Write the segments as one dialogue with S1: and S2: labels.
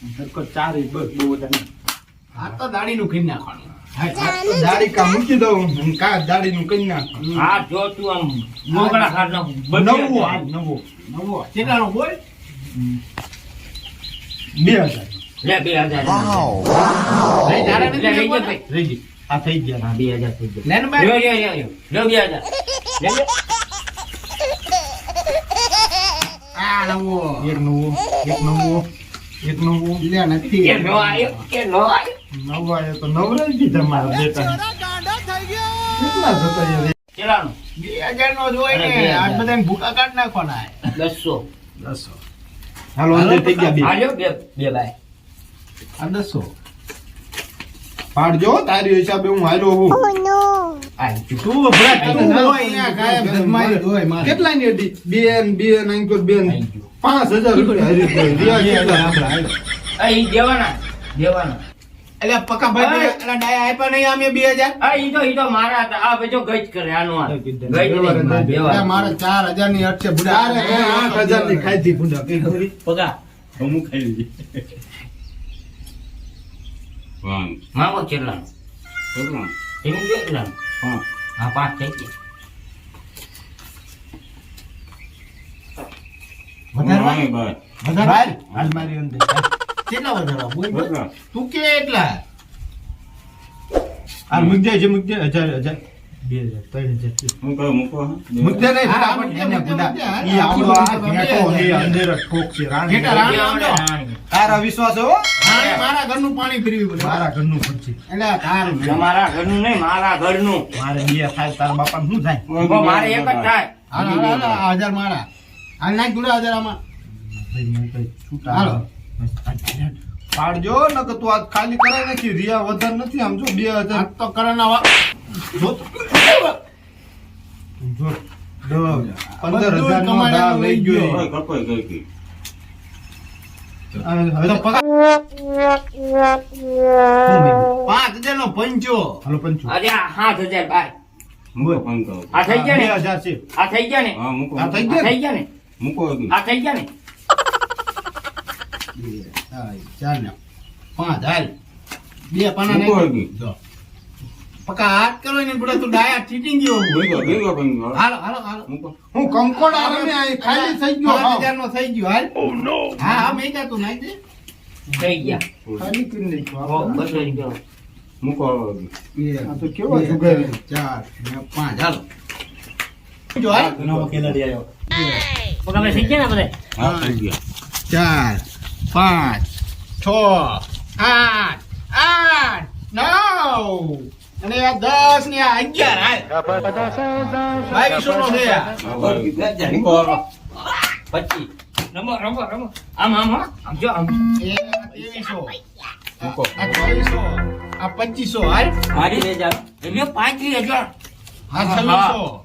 S1: એક ચારે બસ બહુ બધા
S2: આ તો દાડીનું કરી નાખવાનું.
S1: દાઢી કા મૂકી દઉં કા દાઢીનું કરી નાખું
S3: હા જો તું આમ મોગળા ખાટ નાખું
S1: નવું આ નવું.
S2: નવો. કેટલાનો બોલ.
S1: બે હજાર.
S3: લે બે હજાર. લે,
S2: ને?
S3: ભાઈ.
S1: રહી આ થઈ ગયા.
S3: હા બે હજાર થઈ ગયા.
S2: લે ને
S3: લ્યો, લ્યો. લ્યો બે હજાર. લે, લે.
S2: આ નવો.
S1: એક નવું એક નવું. એક નવું.
S2: લે નથી.
S3: કે નો આયો કે નો આયો.
S1: નવું આયો તો નવરાઈ દીધા મારા બેટા. કેટલા જતા યાર
S3: કેટલાનું?
S2: બે હજાર નો જ હોય
S3: અરે,
S2: ને. આજ બધાને ભૂકા કાઢ નાખવાના
S3: દસો.
S2: દસો.
S1: હાલો અંદર થઈ ગયા બે.
S3: હા બે બે
S2: આ દસો.
S1: પાડજો તારી હિસાબે હું હાલ્યો હું કેટલા ની હતી? બે ને બે ને આંકો બે ને
S3: આઈ ગયું.
S1: પાંચ હજાર કેટલા?
S3: દેવાના દેવાના.
S2: એટલે પક્કા ભાઈ એટલે ડાયા આપ્યા નહીં અમે બે હજાર?
S3: આ ઈ તો ઈ તો મારા હતા. આ ભાઈ જો ગઈ કરે આનું ગઈ મારા
S2: ચાર હજારની અટશે બુડા
S1: આઠ હજારની ખાધી ભૂંડા. કઈ
S3: પગા.
S4: અમુક ખાઈ લીધી. વાંગ
S3: મામો કેટલાનું?
S4: કેટલા
S3: એનું કેટલાનું?
S4: પાંચ
S3: હા પાક થઈ ગયા.
S2: વધારવા?
S4: વાંગ બાર
S2: વધારવા?
S1: ભાઈ, હાલ મારી અંદર.
S2: કેટલા વધારવા? બોલ તું
S4: કેટલા?
S2: તું કે એટલા?
S1: આ મૂકજે છે મૂકજે હજાર હજાર. બે હજાર ત્રણ હજાર
S4: હું કહું મૂકો હા?
S1: નહીં ફટાફટ એને
S2: મૂકજે,
S1: ભૂંડા.
S2: મૂકજે, હા.
S1: ઈ આપણો આ ઘેટો
S2: હજાર.
S1: અંદર ઠોક છે રાણી.
S2: ઘેટા રાણી.
S3: દેવાના,
S1: તારા વિશ્વાસ હો.
S2: હા, મારા ઘરનું પાણી પીરવી બોલે.
S1: મારા ઘરનું ખર્ચી
S2: એટલે આ
S3: તમારા ઘરનું નહીં મારા ઘરનું.
S1: મારે બે થાય તારા બાપા શું થાય?
S3: મારે એક જ થાય.
S2: હાલો, હાલો, હાલો, આ હજાર મારા. હાલ નાખ ગુડા હજાર આમાં.
S1: ભાઈ, છૂટા
S2: હાલો.
S1: પાડજો નકર તું આજ ખાલી કરાય નથી રિયા વધારે નથી આમ જો બે હજાર.
S2: તો કરાના
S1: જો પંદર હજાર નો દાવ લઈ
S2: લઈ
S1: ગયો.
S4: કપાઈ ગઈ હતી.
S1: હવે તો
S2: પાંચ હજાર નો પંચો.
S1: હાલો પંચુ.
S3: આજે સાત હજાર બાય. આ થઈ ગયા ને?
S1: હજાર છે.
S3: આ થઈ ગયા ને?
S4: મૂકો
S1: આ થઈ
S3: આ થઈ ગયા ને?
S4: મૂકો.
S3: આ થઈ ગયા ને?
S2: ચાર ને. પાંચ હાલ. બે પાના જો. હાથ કરો ને બુડા તું ડાયા ચીટિંગ ગયો
S4: ભેગો ભેગો પંખો.
S2: હાલો હાલો હાલો.
S4: હું
S1: હું આવે ને આ ખાલી થઈ ગયો હા
S2: બજાર નો થઈ ગયો હાલ. હા હા મેં તું નાઈ દે?
S3: થઈ ગયા.
S1: ખાલી કરી નઈ
S3: હો, બસ
S4: રહી ગયો.
S2: મૂકો
S1: આ તો કેવો
S2: સુગર
S1: જુગાર.
S2: ચાર ને પાંચ. હાલો. જો હાલ.
S3: પગા ભાઈ થઈ ગયા ને બધે?
S4: હા થઈ ગયા.
S2: ચાર પાંચ છ આઠ આઠ નવ. અને આ દસ ને આ અગિયાર હાલ. બાવીસો નો છે? આ.
S3: પચીસ. રમો રમો રમો. આમ આમ આમ જો આમ
S2: એ ત્રેવીસો. આ ચોવીસો. આ પચીસો હાલ.
S3: પાંત્રીસ હજાર.
S2: હા છવ્વીસો.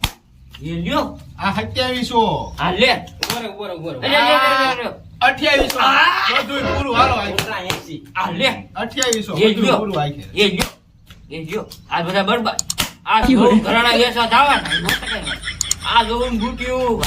S3: એ લ્યો.
S2: આ સત્યાવીસો.
S3: હા લે. ઊભો ઊભો ઊભો લે લે લે લે
S2: અઠ્યાવીસો. બધું પૂરું. હાલો
S3: આ લે.
S2: અઠ્યાવીસો.
S3: એ
S2: બધું પૂરું.
S3: લ્યો. એ લ્યો આ બધા બરબાદ. આ જોઉં ઘરાણા થવાના આ ગુટ્યું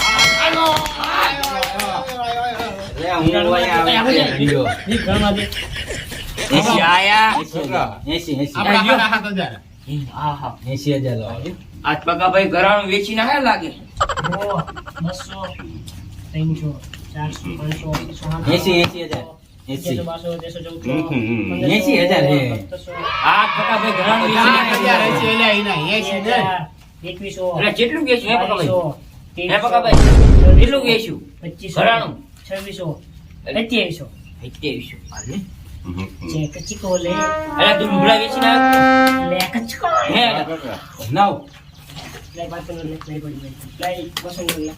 S3: વેચી નાખે લાગે?
S5: બસો. ત્રણસો ચારસો પાંચસો
S6: એસી, એસી હજાર. એસી. હજાર
S3: આ ઘરાણું
S2: હશે, એલા એના એસી
S5: હજાર, એકવીસો.
S3: કેટલું વેચ્યું હે પગાભાઈ હે
S5: ત્રેવીસો,
S3: કેટલું વેચ્યું
S5: પચીસો.
S3: ઘરાણું?
S5: છવ્વીસો. સત્યાવીસો.
S3: સત્યાવીસો.
S4: હમ.
S5: કચીકો લે.
S3: અલા તું લુગડા વેચી નાખ.
S5: લે કચીકો.
S3: હે
S6: નવ.
S5: લાઈ પાછળ લે લાઈ પડી લે.